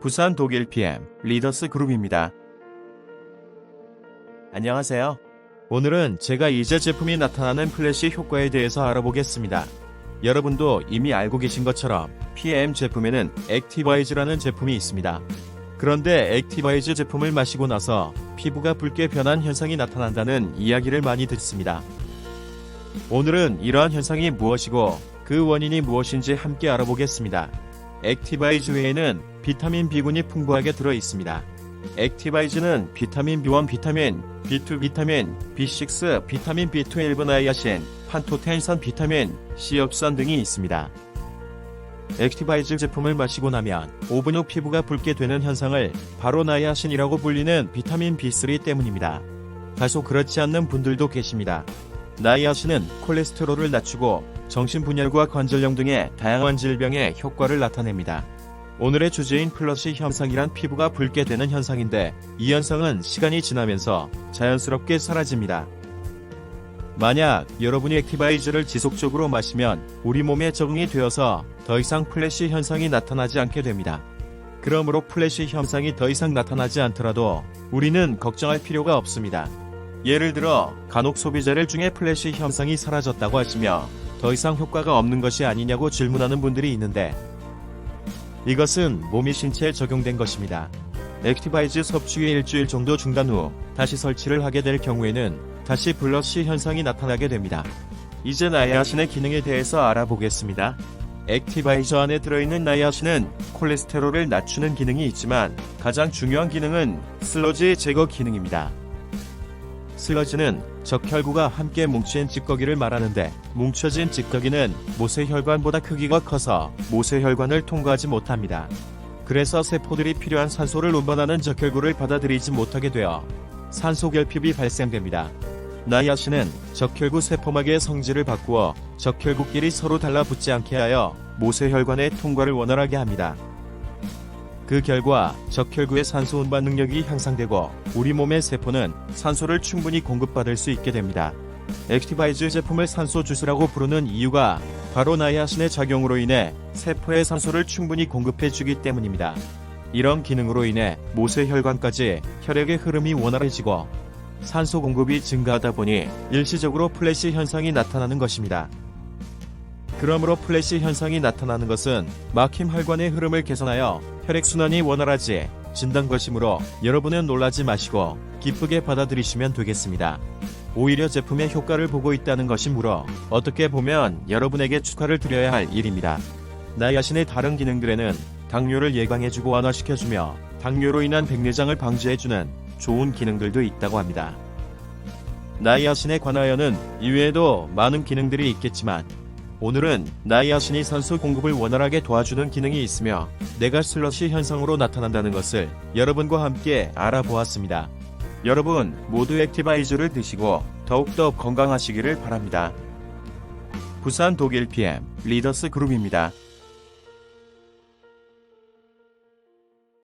부산 독일 PM 리더스 그룹입니다. 안녕하세요. 오늘은 제가 이제 제품이 나타나는 플래시 효과에 대해서 알아보겠습니다. 여러분도 이미 알고 계신 것처럼 PM 제품에는 액티바이즈라는 제품이 있습니다. 그런데 액티바이즈 제품을 마시고 나서 피부가 붉게 변한 현상이 나타난다는 이야기를 많이 듣습니다. 오늘은 이러한 현상이 무엇이고 그 원인이 무엇인지 함께 알아보겠습니다. 액티바이즈 외에는 비타민 B군이 풍부하게 들어 있습니다. 액티바이즈는 비타민 B1 비타민, B2 비타민, B6 비타민 B12 나이아신, 판토텐산 비타민, C엽산 등이 있습니다. 액티바이즈 제품을 마시고 나면 5분 후 피부가 붉게 되는 현상을 바로 나이아신이라고 불리는 비타민 B3 때문입니다. 다소 그렇지 않는 분들도 계십니다. 나이아신은 콜레스테롤을 낮추고 정신분열과 관절염 등의 다양한 질병에 효과를 나타냅니다. 오늘의 주제인 플러시 현상이란 피부가 붉게 되는 현상인데 이 현상은 시간이 지나면서 자연스럽게 사라집니다. 만약 여러분이 액티바이즈를 지속적으로 마시면 우리 몸에 적응이 되어서 더 이상 플래시 현상이 나타나지 않게 됩니다. 그러므로 플래시 현상이 더 이상 나타나지 않더라도 우리는 걱정할 필요가 없습니다. 예를 들어 간혹 소비자들 중에 플래시 현상이 사라졌다고 하시며 더 이상 효과가 없는 것이 아니냐고 질문하는 분들이 있는데 이것은 몸이 신체에 적용된 것입니다. 액티바이즈 섭취의 일주일 정도 중단 후 다시 설치를 하게 될 경우에는 다시 블러시 현상이 나타나게 됩니다. 이제 나이아신의 기능에 대해서 알아보겠습니다. 액티바이저 안에 들어있는 나이아신은 콜레스테롤을 낮추는 기능이 있지만 가장 중요한 기능은 슬러지 제거 기능입니다. 슬러지는 적혈구가 함께 뭉친 찌꺼기를 말하는데 뭉쳐진 찌꺼기는 모세혈관보다 크기가 커서 모세혈관을 통과하지 못합니다. 그래서 세포들이 필요한 산소를 운반하는 적혈구를 받아들이지 못하게 되어 산소 결핍이 발생됩니다. 나이아신은 적혈구 세포막의 성질을 바꾸어 적혈구끼리 서로 달라붙지 않게 하여 모세혈관의 통과를 원활하게 합니다. 그 결과 적혈구의 산소 운반 능력이 향상되고 우리 몸의 세포는 산소를 충분히 공급받을 수 있게 됩니다. 액티바이즈 제품을 산소 주스라고 부르는 이유가 바로 나이아신의 작용으로 인해 세포에 산소를 충분히 공급해 주기 때문입니다. 이런 기능으로 인해 모세혈관까지 혈액의 흐름이 원활해지고 산소 공급이 증가하다 보니 일시적으로 플래시 현상이 나타나는 것입니다. 그러므로 플래시 현상이 나타나는 것은 막힘 혈관의 흐름을 개선하여 혈액순환이 원활하지 진단 것이므로 여러분은 놀라지 마시고 기쁘게 받아들이시면 되겠습니다. 오히려 제품의 효과를 보고 있다는 것이므로 어떻게 보면 여러분에게 축하를 드려야 할 일입니다. 나이아신의 다른 기능들에는 당뇨를 예방해주고 완화시켜주며 당뇨로 인한 백내장을 방지해주는 좋은 기능들도 있다고 합니다. 나이아신에 관하여는 이외에도 많은 기능들이 있겠지만 오늘은 나이아신이 산소 공급을 원활하게 도와주는 기능이 있으며 내가 슬러시 현상으로 나타난다는 것을 여러분과 함께 알아보았습니다. 여러분 모두 액티바이저를 드시고 더욱더 건강하시기를 바랍니다. 부산 독일 PM 리더스 그룹입니다.